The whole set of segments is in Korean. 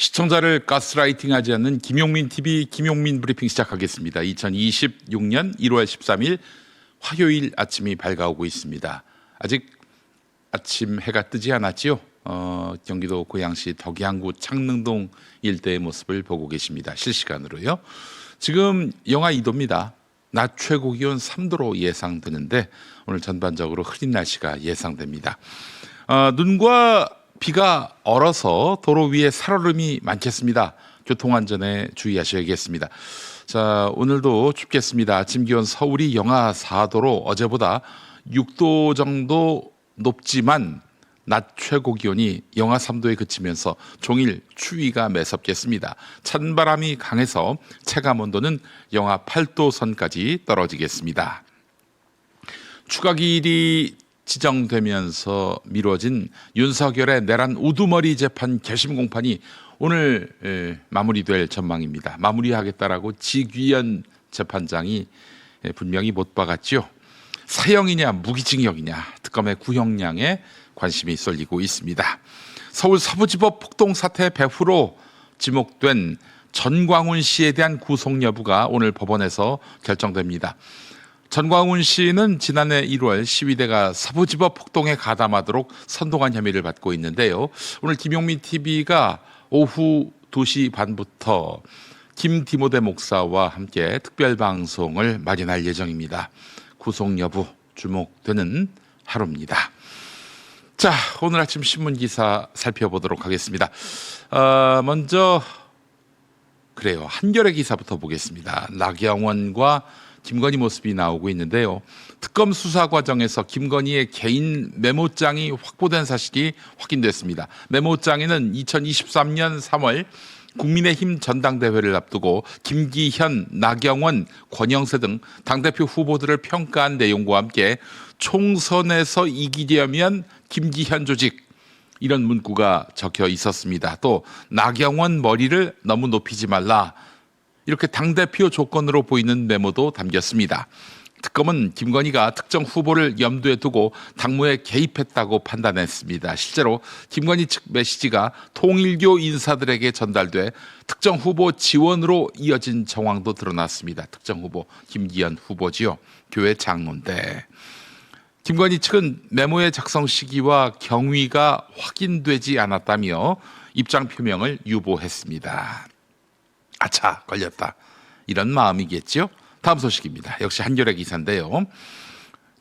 시청자를 가스라이팅하지 않는 김용민 TV 김용민 브리핑 시작하겠습니다. 2026년 1월 13일 화요일 아침이 밝아오고 있습니다. 아직 아침 해가 뜨지 않았지요. 어, 경기도 고양시 덕양구 창릉동 일대의 모습을 보고 계십니다. 실시간으로요. 지금 영하 2도입니다. 낮 최고 기온 3도로 예상되는데 오늘 전반적으로 흐린 날씨가 예상됩니다. 어, 눈과 비가 얼어서 도로 위에 살얼음이 많겠습니다. 교통안전에 주의하셔야겠습니다. 자, 오늘도 춥겠습니다. 아침 기온 서울이 영하 4도로 어제보다 6도 정도 높지만 낮 최고 기온이 영하 3도에 그치면서 종일 추위가 매섭겠습니다. 찬바람이 강해서 체감 온도는 영하 8도 선까지 떨어지겠습니다. 추가 기일이 지정되면서 미뤄진 윤석열의 내란 우두머리 재판 개심 공판이 오늘 에, 마무리될 전망입니다. 마무리하겠다라고 지귀현 재판장이 에, 분명히 못 박았지요. 사형이냐 무기징역이냐 특검의 구형량에 관심이 쏠리고 있습니다. 서울 서부지법 폭동 사태 배후로 지목된 전광훈 씨에 대한 구속 여부가 오늘 법원에서 결정됩니다. 전광훈 씨는 지난해 1월 시위대가 서부지법 폭동에 가담하도록 선동한 혐의를 받고 있는데요. 오늘 김용민 TV가 오후 2시 반부터 김 디모데 목사와 함께 특별 방송을 마련할 예정입니다. 구속 여부 주목되는 하루입니다. 자, 오늘 아침 신문 기사 살펴보도록 하겠습니다. 어, 먼저 그래요. 한겨레 기사부터 보겠습니다. 나경원과 김건희 모습이 나오고 있는데요. 특검 수사 과정에서 김건희의 개인 메모장이 확보된 사실이 확인됐습니다. 메모장에는 2023년 3월 국민의힘 전당대회를 앞두고 김기현, 나경원, 권영세 등 당대표 후보들을 평가한 내용과 함께 총선에서 이기려면 김기현 조직 이런 문구가 적혀 있었습니다. 또 나경원 머리를 너무 높이지 말라. 이렇게 당대표 조건으로 보이는 메모도 담겼습니다. 특검은 김건희가 특정 후보를 염두에 두고 당무에 개입했다고 판단했습니다. 실제로 김건희 측 메시지가 통일교 인사들에게 전달돼 특정 후보 지원으로 이어진 정황도 드러났습니다. 특정 후보 김기현 후보지요. 교회 장로인데 김건희 측은 메모의 작성 시기와 경위가 확인되지 않았다며 입장 표명을 유보했습니다. 아차 걸렸다 이런 마음이겠죠. 다음 소식입니다. 역시 한겨레 기사인데요.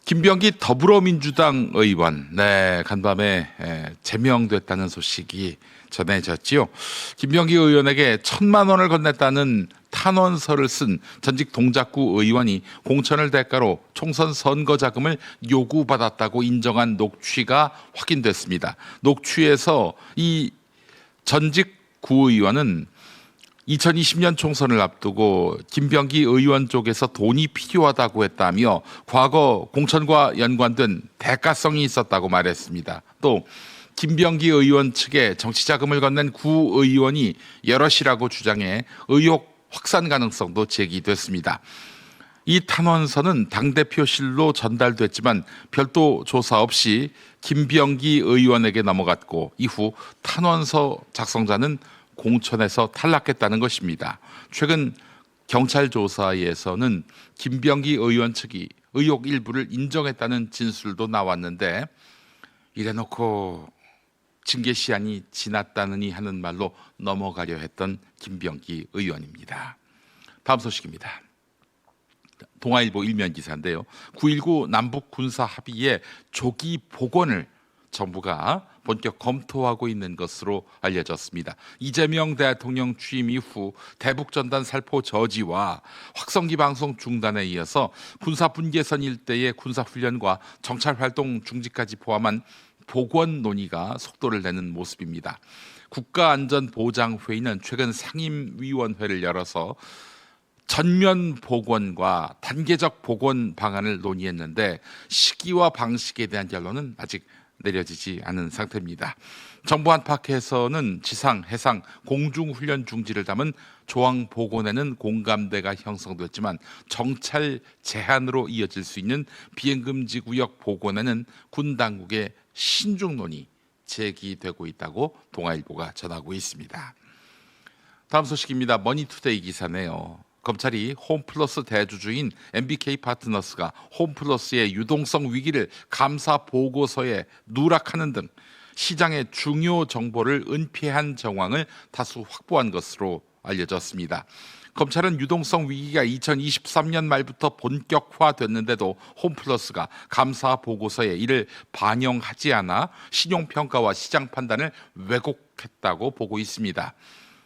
김병기 더불어민주당 의원, 네 간밤에 에, 제명됐다는 소식이 전해졌지요. 김병기 의원에게 천만 원을 건넸다는 탄원서를 쓴 전직 동작구 의원이 공천을 대가로 총선 선거 자금을 요구받았다고 인정한 녹취가 확인됐습니다. 녹취에서 이 전직 구의원은 2020년 총선을 앞두고 김병기 의원 쪽에서 돈이 필요하다고 했다며 과거 공천과 연관된 대가성이 있었다고 말했습니다. 또 김병기 의원 측에 정치 자금을 건넨 구 의원이 여럿이라고 주장해 의혹 확산 가능성도 제기됐습니다. 이 탄원서는 당대표실로 전달됐지만 별도 조사 없이 김병기 의원에게 넘어갔고 이후 탄원서 작성자는 공천에서 탈락했다는 것입니다. 최근 경찰 조사에서는 김병기 의원 측이 의혹 일부를 인정했다는 진술도 나왔는데 이래놓고 징계 시한이 지났다느니 하는 말로 넘어가려 했던 김병기 의원입니다. 다음 소식입니다. 동아일보 일면 기사인데요. 9.19 남북 군사 합의의 조기 복원을 정부가 본격 검토하고 있는 것으로 알려졌습니다. 이재명 대통령 취임 이후 대북 전단 살포 저지와 확성기 방송 중단에 이어서 군사 분계선 일대의 군사 훈련과 정찰 활동 중지까지 포함한 복원 논의가 속도를 내는 모습입니다. 국가안전보장회의는 최근 상임위원회를 열어서 전면 복원과 단계적 복원 방안을 논의했는데 시기와 방식에 대한 결론은 아직 내려지지 않은 상태입니다. 정부 안팎에서는 지상, 해상, 공중 훈련 중지를 담은 조항 복원에는 공감대가 형성됐지만 정찰 제한으로 이어질 수 있는 비행 금지 구역 복원에는 군 당국의 신중론이 제기되고 있다고 동아일보가 전하고 있습니다. 다음 소식입니다. 머니투데이 기사네요. 검찰이 홈플러스 대주주인 MBK 파트너스가 홈플러스의 유동성 위기를 감사 보고서에 누락하는 등 시장의 중요 정보를 은폐한 정황을 다수 확보한 것으로 알려졌습니다. 검찰은 유동성 위기가 2023년 말부터 본격화됐는데도 홈플러스가 감사 보고서에 이를 반영하지 않아 신용평가와 시장 판단을 왜곡했다고 보고 있습니다.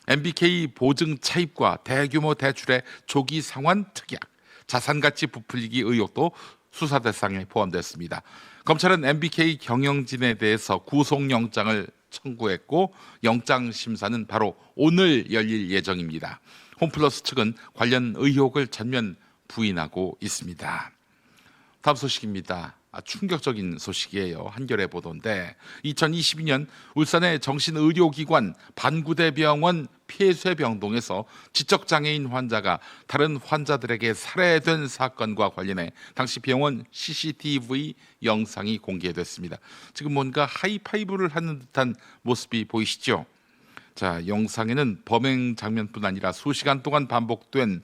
MBK 보증 차입과 대규모 대출의 조기 상환 특약, 자산 가치 부풀리기 의혹도 수사 대상에 포함됐습니다. 검찰은 MBK 경영진에 대해서 구속영장을 청구했고 영장 심사는 바로 오늘 열릴 예정입니다. 홈플러스 측은 관련 의혹을 전면 부인하고 있습니다. 다음 소식입니다. 아, 충격적인 소식이에요. 한겨레 보도인데 2022년 울산의 정신의료기관 반구대병원 폐쇄병동에서 지적장애인 환자가 다른 환자들에게 살해된 사건과 관련해 당시 병원 CCTV 영상이 공개됐습니다. 지금 뭔가 하이파이브를 하는 듯한 모습이 보이시죠? 자, 영상에는 범행 장면뿐 아니라 수시간 동안 반복된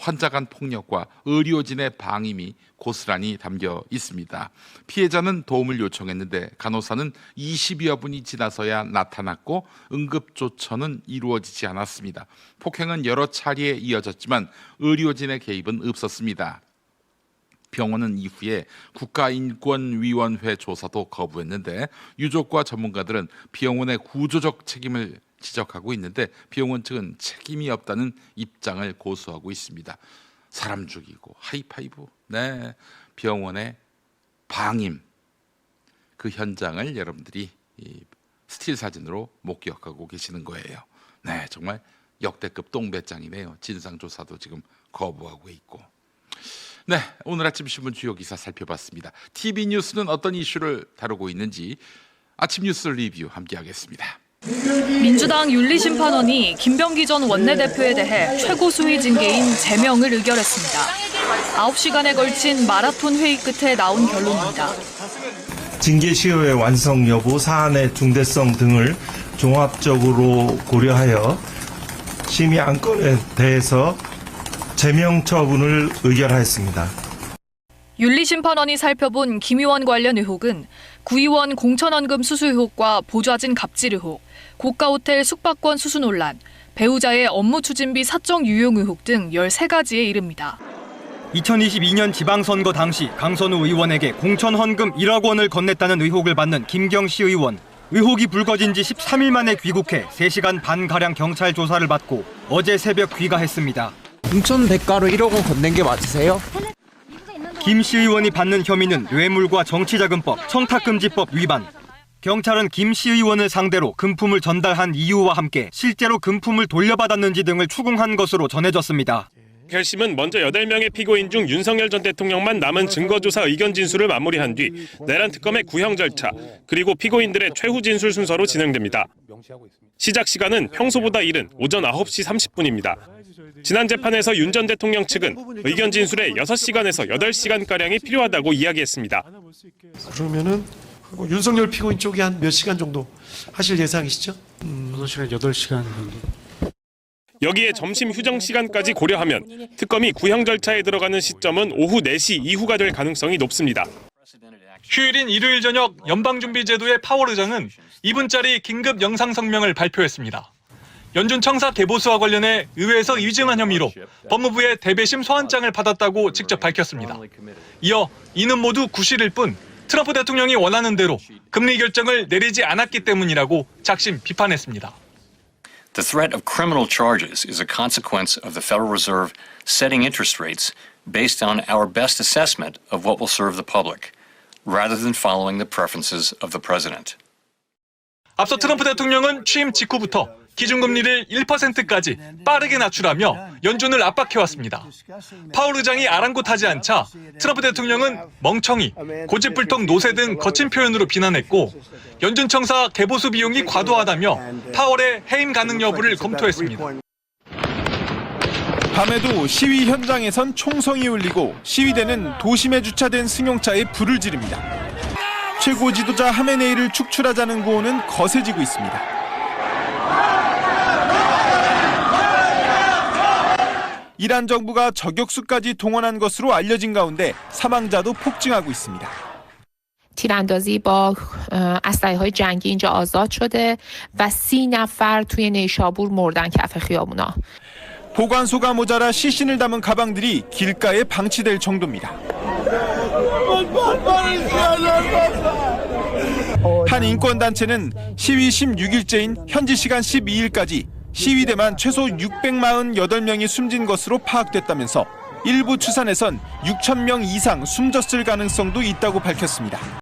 환자 간 폭력과 의료진의 방임이 고스란히 담겨 있습니다. 피해자는 도움을 요청했는데 간호사는 20여 분이 지나서야 나타났고 응급 조처는 이루어지지 않았습니다. 폭행은 여러 차례 이어졌지만 의료진의 개입은 없었습니다. 병원은 이후에 국가인권위원회 조사도 거부했는데 유족과 전문가들은 병원의 구조적 책임을 지적하고 있는데 병원 측은 책임이 없다는 입장을 고수하고 있습니다. 사람 죽이고 하이파이브, 네 병원의 방임 그 현장을 여러분들이 이 스틸 사진으로 목격하고 계시는 거예요. 네 정말 역대급 똥배짱이네요. 진상 조사도 지금 거부하고 있고. 네, 오늘 아침 신문 주요 기사 살펴봤습니다. TV 뉴스는 어떤 이슈를 다루고 있는지 아침 뉴스 리뷰 함께하겠습니다. 민주당 윤리심판원이 김병기 전 원내대표에 대해 최고 수위 징계인 제명을 의결했습니다. 9시간에 걸친 마라톤 회의 끝에 나온 결론입니다. 징계 시효의 완성 여부, 사안의 중대성 등을 종합적으로 고려하여 심의 안건에 대해서 제명 처분을 의결하였습니다. 윤리심판원이 살펴본 김 의원 관련 의혹은 구의원 공천원금 수수 의혹과 보좌진 갑질 의혹, 고가 호텔 숙박권 수수 논란, 배우자의 업무 추진비 사적 유용 의혹 등 13가지에 이릅니다. 2022년 지방선거 당시 강선우 의원에게 공천 헌금 1억 원을 건넸다는 의혹을 받는 김경시 의원. 의혹이 불거진 지 13일 만에 귀국해 3시간 반가량 경찰 조사를 받고 어제 새벽 귀가했습니다. 공천 대가로 1억 원 건넨 게 맞으세요? 김씨 의원이 받는 혐의는 뇌물과 정치자금법, 청탁금지법 위반. 경찰은 김씨 의원을 상대로 금품을 전달한 이유와 함께 실제로 금품을 돌려받았는지 등을 추궁한 것으로 전해졌습니다. 결심은 먼저 8명의 피고인 중 윤석열 전 대통령만 남은 증거조사 의견 진술을 마무리한 뒤 내란 특검의 구형 절차 그리고 피고인들의 최후 진술 순서로 진행됩니다. 시작 시간은 평소보다 이른 오전 9시 30분입니다. 지난 재판에서 윤 전 대통령 측은 의견 진술에 6시간에서 8시간가량이 필요하다고 이야기했습니다. 그러면은 뭐 윤석열 피고인 쪽이 한 몇 시간 정도 하실 예상이시죠? 6시간, 8시간 정도. 여기에 점심 휴정 시간까지 고려하면 특검이 구형 절차에 들어가는 시점은 오후 4시 이후가 될 가능성이 높습니다. 휴일인 일요일 저녁 연방준비제도의 파월 의장은 2분짜리 긴급 영상 성명을 발표했습니다. 연준 청사 개보수와 관련해 의회에서 위증한 혐의로 법무부의 대배심 소환장을 받았다고 직접 밝혔습니다. 이어 이는 모두 구실일 뿐 트럼프 대통령이 원하는 대로 금리 결정을 내리지 않았기 때문이라고 작심 비판했습니다. The threat of criminal charges is a consequence of the Federal Reserve setting interest rates based on our best assessment of what will serve the public, rather than following the preferences of the president. 앞서 트럼프 대통령은 취임 직후부터 기준금리를 1%까지 빠르게 낮추라며 연준을 압박해왔습니다. 파월 의장이 아랑곳하지 않자 트럼프 대통령은 멍청이, 고집불통 노세 등 거친 표현으로 비난했고 연준 청사 개보수 비용이 과도하다며 파월의 해임 가능 여부를 검토했습니다. 밤에도 시위 현장에선 총성이 울리고 시위대는 도심에 주차된 승용차에 불을 지릅니다. 최고 지도자 하메네이를 축출하자는 구호는 거세지고 있습니다. 이란 정부가 저격수까지 동원한 것으로 알려진 가운데 사망자도 폭증하고 있습니다. تیراندازی با اسلحه های جنگی اینجا آزاد شده و سی نفر توی نیشابور مردن کف خیابونا 보관소가 모자라 시신을 담은 가방들이 길가에 방치될 정도입니다. 한 인권단체는 시위 16일째인 현지 시간 12일까지 시위대만 최소 648명이 숨진 것으로 파악됐다면서 일부 추산에선 6천 명 이상 숨졌을 가능성도 있다고 밝혔습니다.